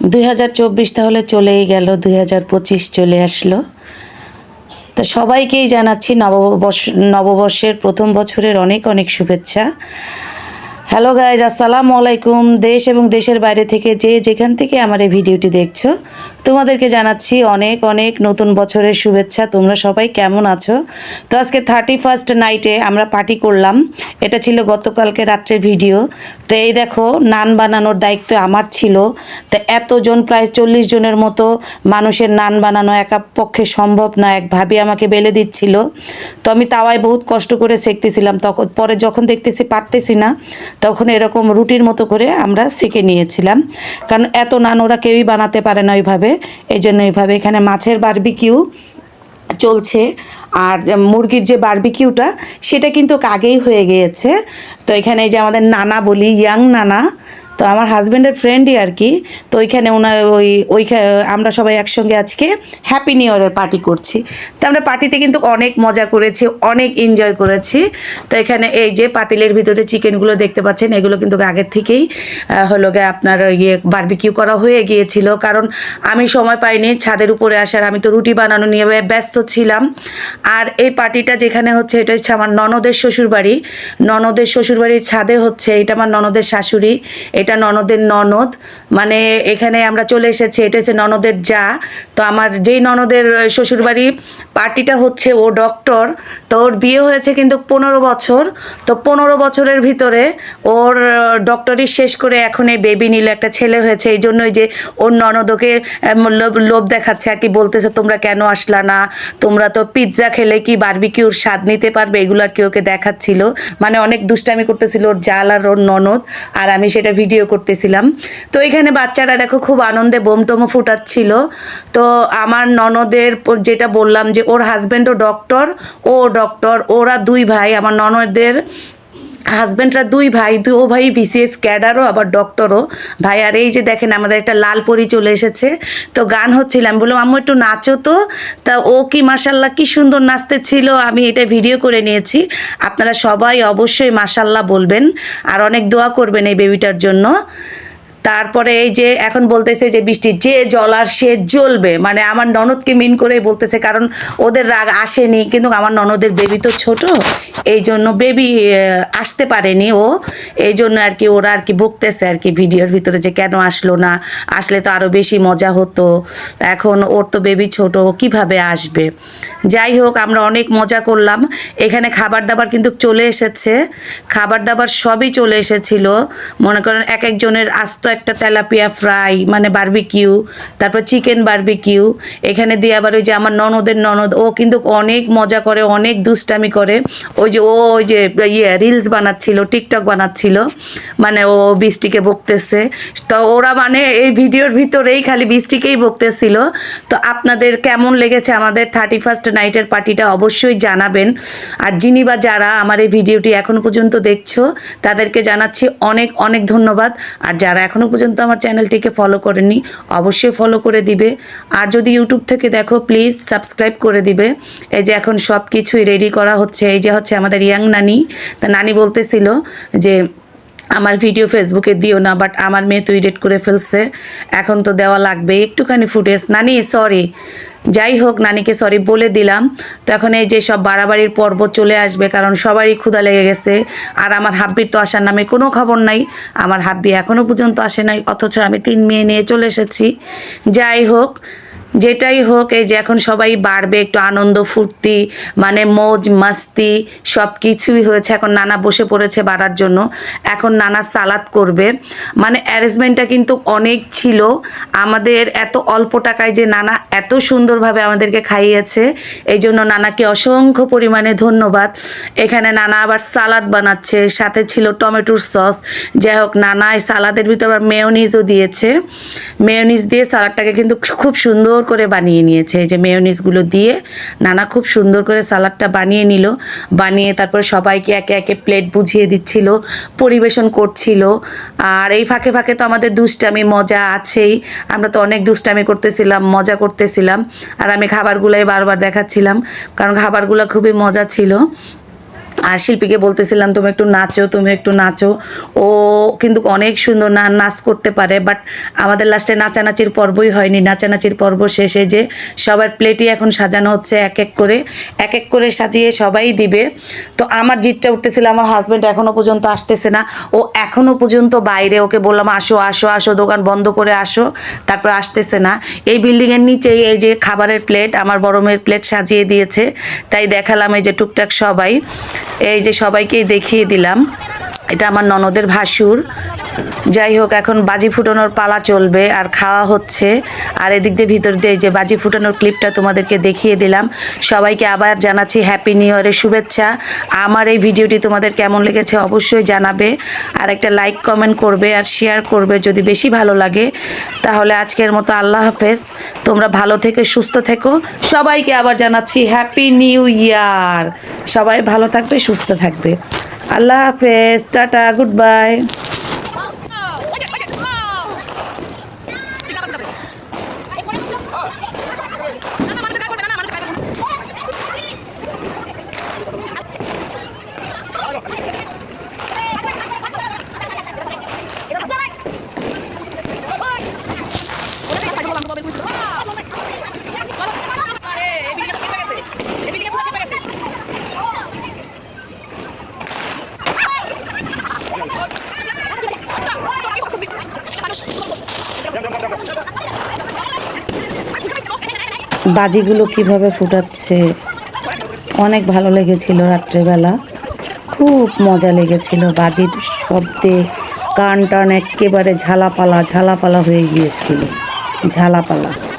দুই হাজার চব্বিশ তাহলে চলেই গেল, দুই হাজার পঁচিশ চলে আসলো। তা সবাইকেই জানাচ্ছি নববর্ষ, নববর্ষের প্রথম বছরের অনেক অনেক শুভেচ্ছা। হ্যালো গাইজ আসসালামু আলাইকুম। দেশ এবং দেশের বাইরে থেকে যে যেখান থেকে আমার এই ভিডিওটি দেখছ, তোমাদেরকে জানাচ্ছি অনেক অনেক নতুন বছরের শুভেচ্ছা। তোমরা সবাই কেমন আছো? তো আজকে থার্টি ফার্স্ট নাইটে আমরা পার্টি করলাম। এটা ছিল গতকালকে রাত্রের ভিডিও তো এই দেখো, নান বানানোর দায়িত্ব আমার ছিল। তো এতজন, প্রায় চল্লিশ জনের মতো মানুষের নান বানানো একা পক্ষে সম্ভব না, এক ভাবি আমাকে বেলে দিচ্ছিল। তো আমি তাওয়ায় বহুত কষ্ট করে সেঁকতেছিলাম। তখন পরে যখন দেখতেছি, পারতেছি না তখন এরকম রুটির মতো করে আমরা সেঁকে নিয়েছিলাম। কারণ এত নান ওরা কেউই বানাতে পারে না ওইভাবে। এই জন্য এইভাবে এখানে মাছের বারবিকিউ চলছে। আর মুরগির যে বারবিকিউটা সেটা কিন্তু আগেই হয়ে গিয়েছে। তো এখানে এই যে আমাদের নানা বলি, ইয়াং নানা তো আমার হাজব্যান্ডের ফ্রেন্ডই আর কি, তো ওইখানে ওনার ওই ওই আমরা সবাই একসঙ্গে আজকে হ্যাপি নিউ ইয়ারের পার্টি করছি। তো আমরা পার্টিতে কিন্তু অনেক মজা করেছি, অনেক এনজয় করেছি। তো এখানে এই যে পাতিলের ভিতরে চিকেনগুলো দেখতে পাচ্ছেন, এগুলো কিন্তু আগের থেকেই হলো গিয়ে আপনার ইয়ে বারবিকিউ করা হয়ে গিয়েছিল। কারণ আমি সময় পাইনি ছাদের উপরে আসার, আমি তো রুটি বানানো নিয়ে ব্যস্ত ছিলাম। আর এই পার্টিটা যেখানে হচ্ছে, এটা হচ্ছে আমার ননদের শ্বশুরবাড়ি। ননদের শ্বশুরবাড়ির ছাদে হচ্ছে, এটা আমার ননদের শাশুড়ি, এটা ননদের ননদ। মানে এখানে আমরা চলে এসেছি, এটা হচ্ছে ননদের যা। তো আমার যেই ননদের শ্বশুরবাড়ি পার্টিটা হচ্ছে ও ডক্টর, তো ওর বিয়ে হয়েছে কিন্তু পনেরো বছর। তো পনেরো বছরের ভিতরে ওর ডক্টরি শেষ করে এখন এই বেবি নিল একটা ছেলে হয়েছে। এই জন্যই যে ওর ননদকে লোভ দেখাচ্ছে আর কি, বলতেছে, তোমরা কেন আসলা না? তোমরা তো পিৎজা খেলে কি বারবিকিউর স্বাদ নিতে পারবে? এগুলো আর কি ওকে দেখাচ্ছিল। মানে অনেক দুষ্টামি করতেছিল ওর জাল আর ওর ননদ। আর আমি সেটা ভিডিও করতেছিলাম। তো এখানে বাচ্চারা দেখো খুব আনন্দে বোমটমো ফুটাচ্ছিল। তো আমার ননদের যেটা বললাম যে ওর হাজব্যান্ডও ডক্টর ও ডক্টর ওরা দুই ভাই, আমার ননদের হাজব্যান্ডরা দুই ভাই ও ভাই বিসিএস ক্যাডারও, আবার ডক্টরও। ভাই, আর এই যে দেখেন, আমাদের একটা লাল পরি চলে এসেছে। তো গান হচ্ছিলাম বললাম, আম্মু, একটু নাচো তো। তা ও কি মাসাল্লাহ কি সুন্দর নাচতে ছিল, আমি এটা ভিডিও করে নিয়েছি। আপনারা সবাই অবশ্যই মাসাল্লাহ বলবেন, আর অনেক দোয়া করবেন এই বেবিটার জন্য। তারপরে এই যে এখন বলতেছে যে বৃষ্টি, যে জ্বলার সে জ্বলবে মানে আমার ননদকে মিন করে বলতেছে, কারণ ওদের রাগ আসেনি, কিন্তু আমার ননদের বেবি তো ছোট, এই জন্য বেবি আসতে পারেনি ও, এই জন্য আর কি ওরা আর কি বকতেছে আর কি ভিডিওর ভিতরে যে কেন আসলো না, আসলে তো আরও বেশি মজা হতো, এখন ওর তো বেবি ছোট কীভাবে আসবে? যাই হোক, আমরা অনেক মজা করলাম, এখানে খাবার দাবার কিন্তু চলে এসেছে খাবার দাবার সবই চলে এসেছিল, মনে করেন এক একজনের আস্ত একটা তেলাপিয়া ফ্রাই মানে বারবিকিউ তারপর চিকেন বারবিকিউ এখানে দিয়ে আবার ওই যে আমার ননদের ননদ, ও কিন্তু অনেক মজা করে, অনেক দুষ্টামি করে। ওই যে ও ওই যে ইয়ে রিলস বানাচ্ছিল টিকটক বানাচ্ছিল মানে ও বৃষ্টিকে বকতেছে তো ওরা মানে এই ভিডিওর ভিতরেই খালি বৃষ্টিকেই বকতেছিল তো আপনাদের কেমন লেগেছে আমাদের থার্টি ফার্স্ট নাইটের পার্টিটা অবশ্যই জানাবেন। আর যিনি বা যারা আমার এই ভিডিওটি এখনও পর্যন্ত দেখছ, তাদেরকে জানাচ্ছি অনেক অনেক ধন্যবাদ। আর যারা এখনও পর্যন্ত আমার চ্যানেলটিকে ফলো করেনি অবশ্যই ফলো করে দিবে। আর যদি ইউটিউব থেকে দেখো প্লিজ সাবস্ক্রাইব করে দিবে। এই যে এখন সব কিছুই রেডি করা হচ্ছে। এই যে হচ্ছে আমাদের ইয়াং নানি। তা নানি বলতেছিল যে আমার ভিডিও ফেসবুকে দিও না বাট আমার মেয়ে তো এডিট করে ফেলছে। এখন তো দেওয়া লাগবে। একটুখানি ফুটেজ নানি সরি যাই হোক, নানিকে সরি বলে দিলাম। তো এখন এই যে সব বাড়াবাড়ির পর্ব চলে আসবে, কারণ সবারই ক্ষুধা লেগে গেছে। আর আমার হাব্বির তো আসার নামে কোনো খবর নাই। আমার হাব্বি এখনও পর্যন্ত আসে নাই, অথচ আমি তিন মেয়ে নিয়ে চলে এসেছি। যাই হোক যেটাই হোক, এই যে এখন সবাই বাড়বে, একটু আনন্দ, ফুর্তি মানে মৌজ, মাস্তি সব কিছুই হয়েছে। এখন নানা বসে পড়েছে বাড়ার জন্য। এখন নানা সালাদ করবে। মানে অ্যারেঞ্জমেন্টটা কিন্তু অনেক ছিল। আমাদের এত অল্প টাকায় যে নানা এত সুন্দরভাবে আমাদেরকে খাইয়েছে, এই জন্য নানাকে অসংখ্য পরিমাণে ধন্যবাদ। এখানে নানা আবার সালাদ বানাচ্ছে, সাথে ছিল টমেটোর সস। যাই হোক, নানা এই সালাদের ভিতর আবার মেয়নিজও দিয়েছে। মেয়নিজ দিয়ে সালাদটাকে কিন্তু খুব সুন্দর করে বানিয়ে নিয়েছে। এই যে মেয়নিজগুলো দিয়ে নানা খুব সুন্দর করে সালাদটা বানিয়ে নিল। বানিয়ে তারপরে সবাইকে একে একে প্লেট বুঝিয়ে দিচ্ছিল, পরিবেশন করছিল। আর এই ফাঁকে ফাঁকে তো আমাদের দুষ্টামি মজা আছেই। আমরা তো অনেক দুষ্টামি করতেছিলাম, মজা করতেছিলাম। আর আমি খাবারগুলোই বারবার দেখাচ্ছিলাম, কারণ খাবারগুলো খুবই মজা ছিল। আর শিল্পীকে বলতেছিলাম, তুমি একটু নাচো, তুমি একটু নাচো। ও কিন্তু অনেক সুন্দর না, নাচ করতে পারে বাট আমাদের লাস্টে নাচানাচির পর্বই হয়নি। নাচানাচির পর্ব শেষে যে সবার প্লেটই এখন সাজানো হচ্ছে এক এক করে, এক এক করে সাজিয়ে সবাই দিবে। তো আমার জিতটা উঠতেছিল, আমার হাজব্যান্ড এখনও পর্যন্ত আসতেছে না। ও এখনও পর্যন্ত বাইরে, ওকে বললাম, আসো আসো আসো, দোকান বন্ধ করে আসো। তারপর আসতেছে না। এই বিল্ডিংয়ের নিচেই এই যে খাবারের প্লেট আমার বড় মেয়ের প্লেট সাজিয়ে দিয়েছে। তাই দেখালাম এই যে টুকটাক সবাই। এই যে সবাইকে দেখিয়ে দিলাম। এটা আমার ননদের ভাসুর। যাই হোক, এখন বাজি ফুটানোর পালা চলবে আর খাওয়া হচ্ছে। আর এদিক দিয়ে ভিতর দিয়ে যে বাজি ফুটানোর ক্লিপটা তোমাদেরকে দেখিয়ে দিলাম। সবাইকে আবার জানাচ্ছি হ্যাপি নিউ ইয়ারের শুভেচ্ছা। আমার এই ভিডিওটি তোমাদের কেমন লেগেছে অবশ্যই জানাবে। আর একটা লাইক কমেন্ট করবে আর শেয়ার করবে যদি বেশি ভালো লাগে। তাহলে আজকের মতো আল্লাহ হাফেজ। তোমরা ভালো থেকে সুস্থ থেকো। সবাইকে আবার জানাচ্ছি হ্যাপি নিউ ইয়ার সবাই ভালো থাকবে, সুস্থ থাকবে। আল্লাহ হাফেজ। টাটা গুড বাই বাজিগুলো কীভাবে ফুটাচ্ছে? অনেক ভালো লেগেছিল রাত্রেবেলা। খুব মজা লেগেছিল বাজির শব্দে। কান টান একেবারে ঝালাপালা ঝালাপালা হয়ে গিয়েছিল। ঝালাপালা।